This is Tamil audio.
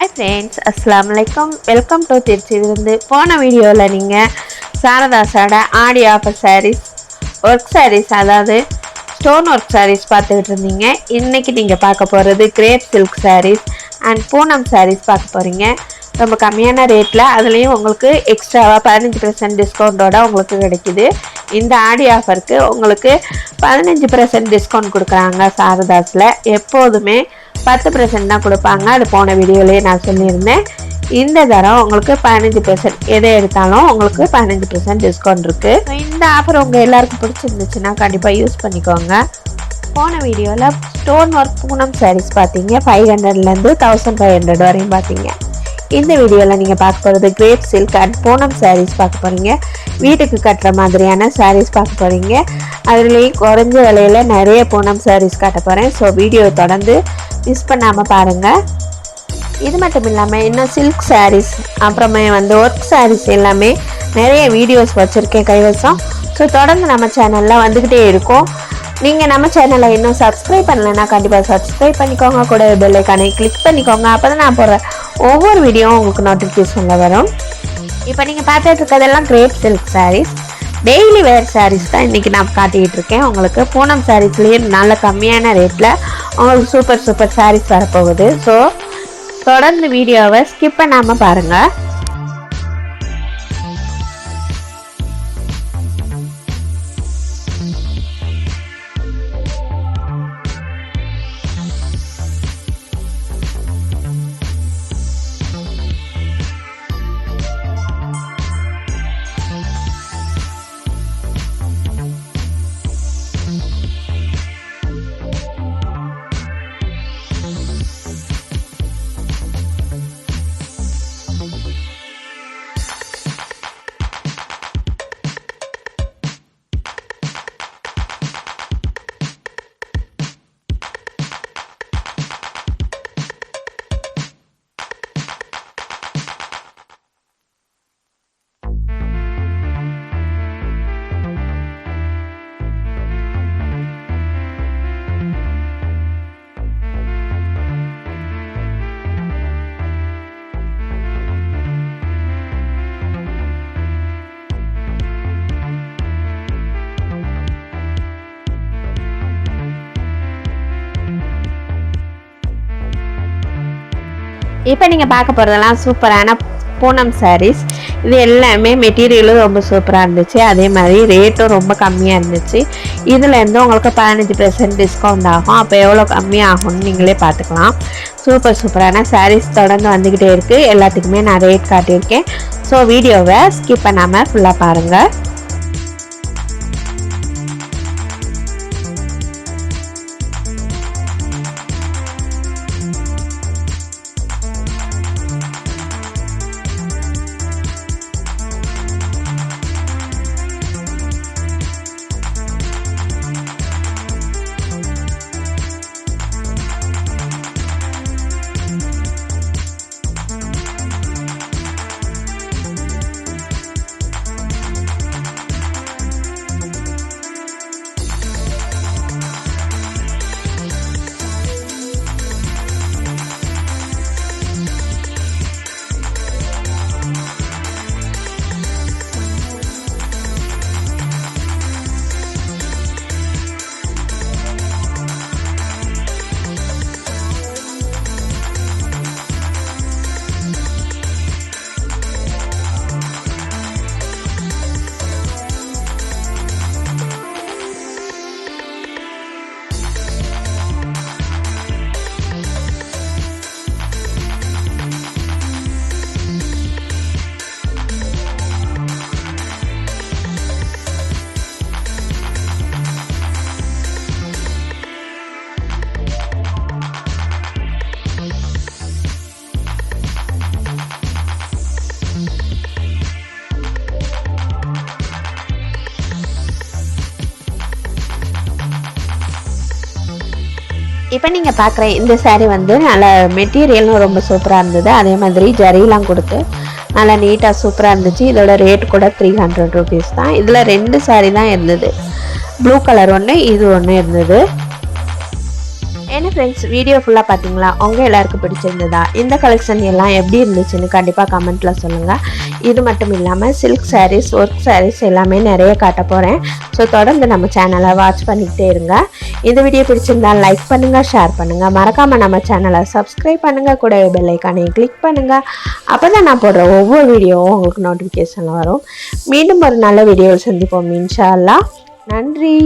ஹாய் ஃப்ரெண்ட்ஸ் அஸ்லாம் வலைக்கம் வெல்கம் டு திருச்சியிலிருந்து போன வீடியோவில் நீங்கள் சாரதாஸோட ஆடி ஆஃபர் சாரீஸ் ஒர்க் சாரீஸ் அதாவது ஸ்டோன் ஒர்க் சாரீஸ் பார்த்துக்கிட்டு இருந்தீங்க. இன்றைக்கி நீங்கள் பார்க்க போகிறது crepe silk sarees and Poonam sarees பார்க்க போகிறீங்க ரொம்ப கம்மியான ரேட்டில் அதுலேயும் உங்களுக்கு எக்ஸ்ட்ராவாக பதினஞ்சு பர்சன்ட் டிஸ்கவுண்ட்டோட உங்களுக்கு கிடைக்குது. இந்த ஆடி ஆஃபருக்கு உங்களுக்கு பதினஞ்சு பர்சன்ட் டிஸ்கவுண்ட் கொடுக்குறாங்க சாரதாஸில். எப்போதுமே பத்து பர்சன்ட் தான் கொடுப்பாங்க. அது போன வீடியோலேயே நான் சொல்லியிருந்தேன். இந்த தரம் உங்களுக்கு பதினஞ்சு பர்சன்ட் எதை எடுத்தாலும் உங்களுக்கு பதினஞ்சு பர்சன்ட் டிஸ்கவுண்ட் இருக்குது இந்த ஆஃபர் உங்கள் எல்லாருக்கும் பிடிச்சிருந்துச்சுன்னா கண்டிப்பாக யூஸ் பண்ணிக்கோங்க. போன வீடியோவில் ஸ்டோன் ஒர்க் பூனம் சாரீஸ் பார்த்தீங்க. ஃபைவ் ஹண்ட்ரட்லேருந்து தௌசண்ட் ஃபைவ் ஹண்ட்ரட் வரையும் பார்த்தீங்க. இந்த வீடியோவில் நீங்கள் பார்க்க போகிறது crepe silk and Poonam sarees பார்க்க போகிறீங்க வீட்டுக்கு கட்டுற மாதிரியான சாரீஸ் பார்க்க போகிறீங்க அதுலேயும் குறைஞ்ச விலையில் நிறைய பூனம் சாரீஸ் காட்ட போகிறேன் ஸோ வீடியோ தொடர்ந்து மிஸ் பண்ணாமல் பாருங்கள் இது மட்டும் இல்லாமல் இன்னும் சில்க் சாரீஸ் அப்புறமே வந்து ஒர்க் சாரீஸ் எல்லாமே நிறைய வீடியோஸ் வச்சுருக்கேன் கைவசம். ஸோ தொடர்ந்து நம்ம சேனலில் வந்துக்கிட்டே இருக்கும். நீங்கள் நம்ம சேனலை இன்னும் சப்ஸ்கிரைப் பண்ணலைன்னா கண்டிப்பாக சப்ஸ்கிரைப் பண்ணிக்கோங்க. கூட பெல்லைக்கானை கிளிக் பண்ணிக்கோங்க. அப்போ தான் நான் போடுற ஒவ்வொரு வீடியோவும் உங்களுக்கு நோட்டிஃபிகேஷனில் வரும். இப்போ நீங்கள் பார்த்துட்டு இருக்கிறதெல்லாம் crepe silk sarees daily wear sarees தான் இன்றைக்கி நான் காட்டிக்கிட்டு இருக்கேன். உங்களுக்கு பூனம் சாரீஸ்லேயே நல்ல கம்மியான ரேட்டில் உங்களுக்கு சூப்பர் சூப்பர் சாரீஸ் வரப்போகுது. ஸோ தொடர்ந்து வீடியோவை ஸ்கிப் பண்ணாமல் பாருங்கள் இப்போ நீங்கள் பார்க்க போகிறதெல்லாம் சூப்பரான பூனம் சாரீஸ் இது எல்லாமே மெட்டீரியலும் ரொம்ப சூப்பராக இருந்துச்சு. அதே மாதிரி ரேட்டும் ரொம்ப கம்மியாக இருந்துச்சு. இதுலேருந்து உங்களுக்கு பதினஞ்சு பர்சன்ட் டிஸ்கவுண்ட் ஆகும். அப்போ எவ்வளோ கம்மியாகும்னு நீங்களே பார்த்துக்கலாம். சூப்பர் சூப்பரான சாரீஸ் தொடர்ந்து வந்துக்கிட்டே இருக்குது எல்லாத்துக்குமே நான் ரேட் காட்டியிருக்கேன். ஸோ வீடியோவை ஸ்கிப் பண்ணாமல் ஃபுல்லாக பாருங்கள் இப்போ நீங்கள் பார்க்குற இந்த சேரீ வந்து நல்ல மெட்டீரியலும் ரொம்ப சூப்பராக இருந்தது. அதே மாதிரி ஜரிலாம் கொடுத்து நல்லா நீட்டாக சூப்பராக இருந்துச்சு. இதோட ரேட் கூட த்ரீ ஹண்ட்ரட் ருபீஸ் தான். இதில் ரெண்டு saree தான் இருந்தது. ப்ளூ கலர் ஒன்று இது ஒன்று இருந்தது. என்ன ஃப்ரெண்ட்ஸ் வீடியோ ஃபுல்லாக பார்த்தீங்களா உங்கள் எல்லாருக்கும் பிடிச்சிருந்ததா? இந்த கலெக்ஷன் எல்லாம் எப்படி இருந்துச்சுன்னு கண்டிப்பாக கமெண்ட்டில் சொல்லுங்கள் இது மட்டும் இல்லாமல் சில்க் சாரீஸ் ஒர்க் சாரீஸ் எல்லாமே நிறைய காட்ட போகிறேன் ஸோ தொடர்ந்து நம்ம சேனலை வாட்ச் பண்ணிக்கிட்டே இருங்க. இந்த வீடியோ பிடிச்சிருந்தா லைக் பண்ணுங்கள் ஷேர் பண்ணுங்கள் மறக்காமல் நம்ம சேனலை சப்ஸ்கிரைப் பண்ணுங்கள் கூட பெல் ஐக்கானையும் கிளிக் பண்ணுங்கள் அப்போ தான் நான் போடுற ஒவ்வொரு வீடியோவும் உங்களுக்கு நோட்டிஃபிகேஷன் வரும். மீண்டும் ஒரு நல்ல வீடியோவில் சந்திப்போம் இன்ஷா நன்றி.